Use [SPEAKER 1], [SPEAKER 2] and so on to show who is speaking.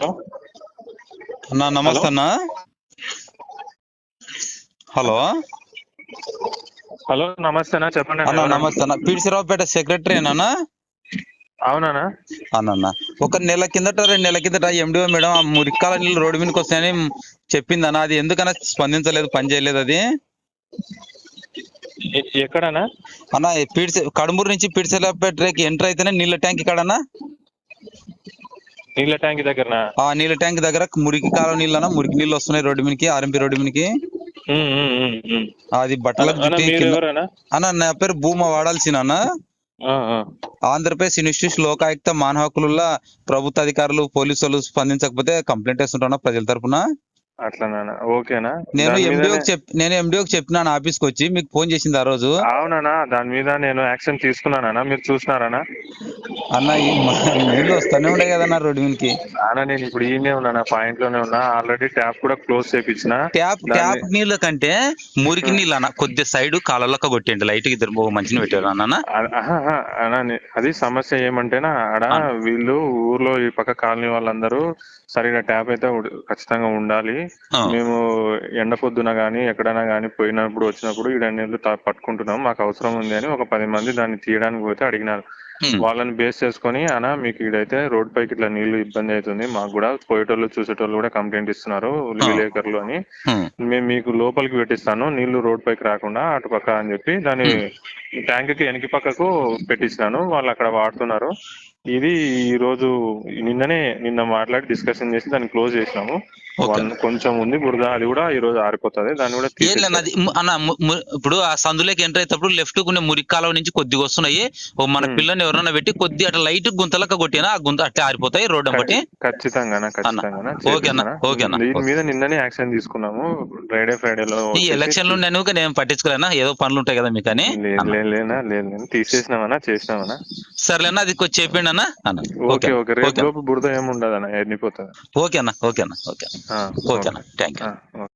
[SPEAKER 1] అన్నా నమస్తే అన్నా హలో.
[SPEAKER 2] హలో నమస్తేనా చెప్పండి
[SPEAKER 1] అన్నా. నమస్తే అన్న పీడిసిరావుపేట సెక్రటరీ అన్నా?
[SPEAKER 2] అవునా
[SPEAKER 1] అన్న ఒక నెల కిందట రెండు నెలల కిందట ఎండిఓ మేడం ఆ మురికాల నీళ్ళు రోడ్డు మీదకి వస్తాయని చెప్పింది అన్న అది ఎందుకన్నా స్పందించలేదు పని చేయలేదు అది?
[SPEAKER 2] ఎ- ఎక్కడనా
[SPEAKER 1] అన్న పీడిసి కడుమూరు నుంచి పీడిసిరావుపేటకి ఎంటర్ అయితేనే నీళ్ళ ట్యాంక్ కాడన్నా
[SPEAKER 2] నీళ్ళ ట్యాంక్ దగ్గరనా?
[SPEAKER 1] ఆ నీళ్ళ ట్యాంక్ దగ్గర మురికి కాలం నీళ్ళు అన్న మురికి నీళ్ళు వస్తున్నాయి రోడ్డు మీదకి ఆర్ఎంపీ రోడ్డు మీదకి.
[SPEAKER 2] ఉమ్.
[SPEAKER 1] అది బట్టలకు
[SPEAKER 2] అన్న,
[SPEAKER 1] నా పేరు భూమా వాడాల్సిన అన్న. ఆంధ్రప్రదేశ్ ఇన్స్టిట్యూట్ లోకాయుక్త మానవ హక్కుల ప్రభుత్వ అధికారులు పోలీసులు స్పందించకపోతే కంప్లైంట్ వేస్తుంటాను ప్రజల తరపున?
[SPEAKER 2] అట్లనా ఓకేనా?
[SPEAKER 1] నేను ఎండిఓకి చెప్ నేను ఎండిఓకి చెప్పినాను ఆఫీస్కి వచ్చి మీకు ఫోన్ చేసింది ఆ రోజు.
[SPEAKER 2] అవునన్నా దాని మీద నేను యాక్షన్ తీసుకున్నానా మీరు చూసినారనా
[SPEAKER 1] అన్న నీళ్ళు వస్తానే ఉండే కదన్న రోడ్డు మీదకి.
[SPEAKER 2] అన్న నేను ఇప్పుడు ఈయనే ఉన్నా పాయింట్లోనే ఉన్నా. ఆల్రెడీ ట్యాప్ కూడా క్లోజ్ చేపించిన
[SPEAKER 1] ట్యాప్ ట్యాప్ నీళ్ళ కంటే మురికి నీళ్ళు అన్న కొద్ది సైడ్ కాలలక్క కొట్టేయండి లైట్ ఇద్దరు ఓ మంచిని పెట్టారు అన్న
[SPEAKER 2] అది సమస్య ఏమంటేనా ఆడ వీళ్ళు ఊర్లో ఈ పక్క కాలనీ వాళ్ళందరూ సరిగా ట్యాప్ అయితే ఖచ్చితంగా ఉండాలి. మేము ఎండ పొద్దున గానీ ఎక్కడైనా గానీ పోయినప్పుడు వచ్చినప్పుడు ఈ నీళ్ళు తా- పట్టుకుంటున్నాం. మాకు అవసరం ఉంది అని ఒక పది మంది దాన్ని తీయడానికి పోతే అడిగినారు. వాళ్ళని బేస్ చేసుకొని అనా మీకు ఇదైతే రోడ్ పైకి ఇట్లా నీళ్ళు ఇబ్బంది అవుతుంది. మాకు కూడా పోయేటోళ్ళు చూసేటోళ్ళు కూడా కంప్లైంట్ ఇస్తున్నారు విలేకరులు అని.
[SPEAKER 1] హ్మ్.
[SPEAKER 2] మేము మీకు లోపలికి పెట్టిస్తాను నీళ్ళు రోడ్ పైకి రాకుండా అటు పక్క అని చెప్పి దాని ట్యాంక్కి వెనక పక్కకు పెట్టించినాను వాళ్ళు అక్కడ వాడుతున్నారు. ఇది ఈ రోజు నిన్ననే నిన్న మాట్లాడి డిస్కషన్ చేసి దాన్ని క్లోజ్ చేసినాము. కొంచెం ఉంది బురద అది కూడా ఈ రోజు ఆరిపోతుంది. దాన్ని కూడా.
[SPEAKER 1] అది అన్న ఇప్పుడు ఆ సందులోకి ఎంటర్ అయ్యేటప్పుడు లెఫ్ట్ కొన్ని మురికి కాలువ నుంచి కొద్దిగా వస్తున్నాయి. ఓ మన
[SPEAKER 2] Hmm.
[SPEAKER 1] పిల్లని ఎవరైనా పెట్టి కొద్ది అట్లా లైట్ గుంతలక్క కొట్టినా ఆ గుంత అట్లా ఆరిపోతాయి రోడ్డు బట్టి.
[SPEAKER 2] ఖచ్చితంగా ఖచ్చితంగా
[SPEAKER 1] ఓకే అన్న, ఓకే అన్న,
[SPEAKER 2] దీని. మీద నిన్ననే యాక్షన్ తీసుకున్నాము. ఫ్రైడే ఫ్రైడేలో
[SPEAKER 1] ఈ ఎలక్షన్లో నేను నేను పట్టించుకోలేనా? ఏదో పనులు ఉంటాయి కదా మీకు అని.
[SPEAKER 2] లేనా లేదు తీసేసినామన్నా చేసినామన్నా.
[SPEAKER 1] సర్లేనా అది కొంచెం చెప్పండి అన్న అన్న
[SPEAKER 2] ఓకే. ఓకే రేపు లోపు బురద ఏముండదు అన్న ఎండిపోతుంది
[SPEAKER 1] ఓకే అన్న ఓకే అన్న. Okay okay. అన్న థ్యాంక్ యూ